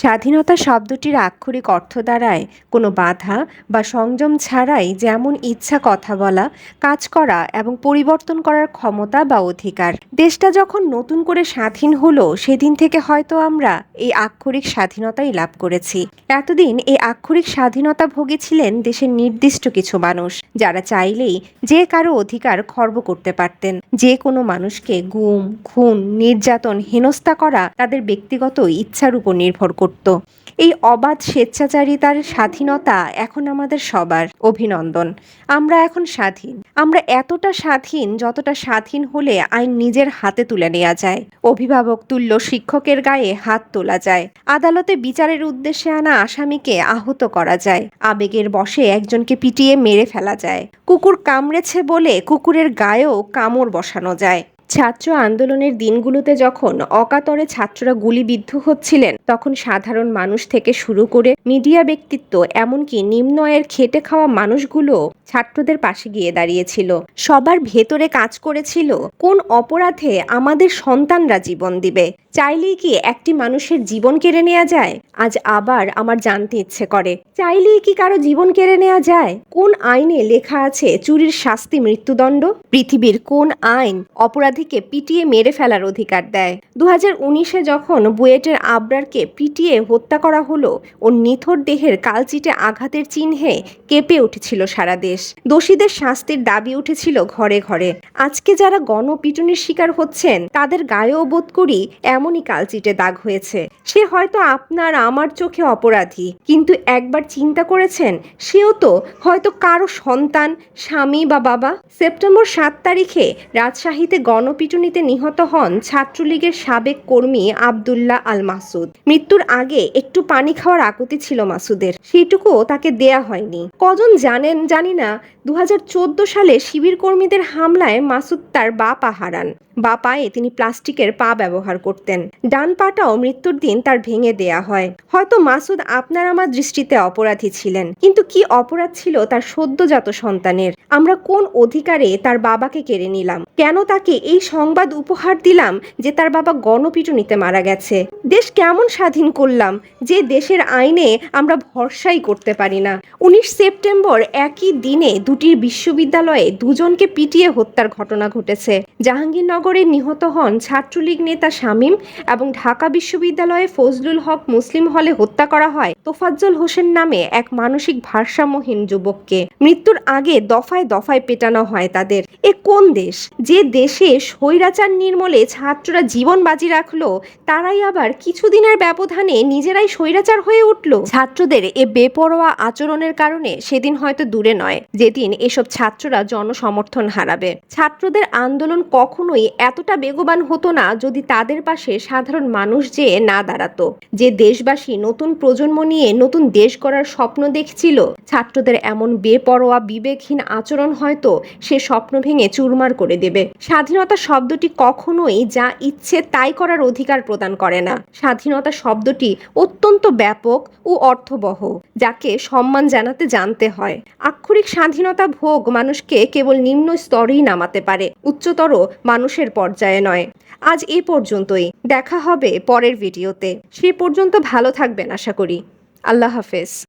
স্বাধীনতা শব্দটির আক্ষরিক অর্থ দ্বারায় কোনো বাধা বা সংযম ছাড়াই যেমন ইচ্ছা, কথা বলা, কাজ করা এবং পরিবর্তন করার ক্ষমতা বা অধিকার। দেশটা যখন নতুন করে স্বাধীন হলো, সেদিন থেকে হয়তো আমরা এই আক্ষরিক স্বাধীনতাই লাভ করেছি। এতদিন এই আক্ষরিক স্বাধীনতা ভোগী ছিলেন দেশের নির্দিষ্ট কিছু মানুষ, যারা চাইলেই যে কারও অধিকার খর্ব করতে পারতেন। যে কোনো মানুষকে গুম, খুন, নির্যাতন, হেনস্থা করা তাদের ব্যক্তিগত ইচ্ছার উপর নির্ভর করত। এই অবাধ স্বেচ্ছাচারিতার স্বাধীনতা এখন আমাদের সবার অভিনন্দন। আমরা এখন স্বাধীন। আমরা এতটা স্বাধীন যতটা স্বাধীন হলে আইন নিজের হাতে তুলে নেওয়া যায়। অভিভাবক তুল্য শিক্ষকের গায়ে হাত তোলা যায়। আদালতে বিচারের উদ্দেশ্যে আনা আসামিকে আহত করা যায়। আবেগের বশে একজনকে পিটিয়ে মেরে ফেলা যায়। কুকুর কামড়েছে বলে কুকুরের গায়েও কামড় বসানো যায়। ছাত্র আন্দোলনের দিনগুলোতে যখন অকাতরে ছাত্ররা গুলিবিদ্ধ হচ্ছিলেন, তখন সাধারণ মানুষ থেকে শুরু করে মিডিয়া ব্যক্তিত্ব, এমনকি নিম্ন আয়ের খেটে খাওয়া মানুষগুলো ছাত্রদের পাশে গিয়ে দাঁড়িয়েছিল। সবার ভেতরে কাজ করেছিল, কোন অপরাধে আমাদের সন্তানরা জীবন দিবে? চাইলেই কি একটি মানুষের জীবন কেড়ে নেওয়া যায়? আজ আবার আমার জানতে ইচ্ছে করে। চাইলেই কি কারও জীবন কেড়ে নেওয়া যায়? কোন আইনে লেখা আছে চুরির শাস্তি মৃত্যুদণ্ড? পৃথিবীর কোন আইন অপরাধীকে পিটিয়ে মেরে ফেলার অধিকার দেয়। দু উনিশে যখন বুয়েটের আবরারকে পিটিয়ে হত্যা করা হলো ওর নিথর দেহের কালচিটে আঘাতের চিহ্নে কেঁপে উঠেছিল সারা দেশ। দোষীদের শাস্তির দাবি উঠেছিল ঘরে ঘরে। আজকে যারা গণপিটুনির শিকার হচ্ছেন, তাদের গায়েও বোধ করি এমনই কালচিটে দাগ হয়েছে। সে হয়তো আপনার আমার চোখে অপরাধী, কিন্তু একবার চিন্তা করেছেন, সেও তো হয়তো কারও সন্তান, স্বামী বা বাবা। সেপ্টেম্বর সাত তারিখে রাজশাহীতে গণপিটুনিতে নিহত হন ছাত্রলীগের সাবেক কর্মী আবদুল্লাহ আল মাসুদ। মৃত্যুর আগে একটু পানি খাওয়ার আকুতি ছিল মাসুদের। সেইটুকুও তাকে দেয়া হয়নি। কজন জানেন জানি না। দু সালে শিবির কর্মীদের হামলায় মাসুদ তার বা পা হারান বা পায়ে তিনি প্লাস্টিকের পা ব্যবহার করতেন। ডান পাটাও মৃত্যুর দিন তার ভেঙে দেয়া হয়। হয়তো মাসুদ আপনার আমার দৃষ্টিতে অপরাধী ছিলেন। কিন্তু কি অপরাধ ছিল তার সদ্যজাত সন্তানের? আমরা কোন অধিকারে তার বাবাকে কেড়ে নিলাম? কেন তাকে এই সংবাদ উপহার দিলাম যে তার বাবা গণপিটুনিতে মারা গেছে। দেশ কেমন স্বাধীন করলাম যে দেশের আইনে আমরা ভরসাই করতে পারি না। উনিশ সেপ্টেম্বর একই দিনে দুটি বিশ্ববিদ্যালয়ে দুজনকে পিটিয়ে হত্যার ঘটনা ঘটেছে। জাহাঙ্গীরনগরে নিহত হন ছাত্রলীগ নেতা শামীম এবং ঢাকা বিশ্ববিদ্যালয়ে ফজলুল হক মুসলিম হলে হত্যা করা হয়। তোফাজ্জল হোসেন নামে এক মানসিক ভারসাম্যহীন যুবককে মৃত্যুর আগে দফায় দফায় পেটানো হয় তাদের। এ কোন দেশ? যে দেশে স্বৈরাচার নির্মলে ছাত্ররা জীবন বাজি রাখল, তারাই আবার কিছুদিনের ব্যবধানে নিজেরাই স্বৈরাচার হয়ে উঠল। ছাত্রদের এ বেপরোয়া আচরণের কারণে সেদিন হয়তো দূরে নয়, যেদিন এসব ছাত্ররা জনসমর্থন হারাবে। ছাত্রদের আন্দোলন কখনোই এতটা বেগবান হতো না যদি তাদের পাশে সাধারণ মানুষ যে না দাঁড়াতো। যে দেশবাসী নতুন প্রজন্ম নিয়ে নতুন দেশ গড়ার স্বপ্ন দেখছিল। ছাত্রদের এমন বেপরোয়া, বিবেকহীন আচরণ হয়তো সে স্বপ্ন ভেঙে চুরমার করে দেবে। স্বাধীনতা শব্দটি কখনোই যা ইচ্ছে তাই করার অধিকার প্রদান করে না। স্বাধীনতা শব্দটি অত্যন্ত ব্যাপক ও অর্থবহ, যাকে সম্মান জানাতে জানতে হয়। আক্ষরিক স্বাধীনতা ভোগ মানুষকে কেবল নিম্ন স্তরেই নামাতে পারে, উচ্চতর মানুষের পর্যায়ে নয়। আজ এ পর্যন্তই। দেখা হবে পরের ভিডিওতে। সে পর্যন্ত ভালো থাকবেন, আশা করি। আল্লাহ হাফেজ।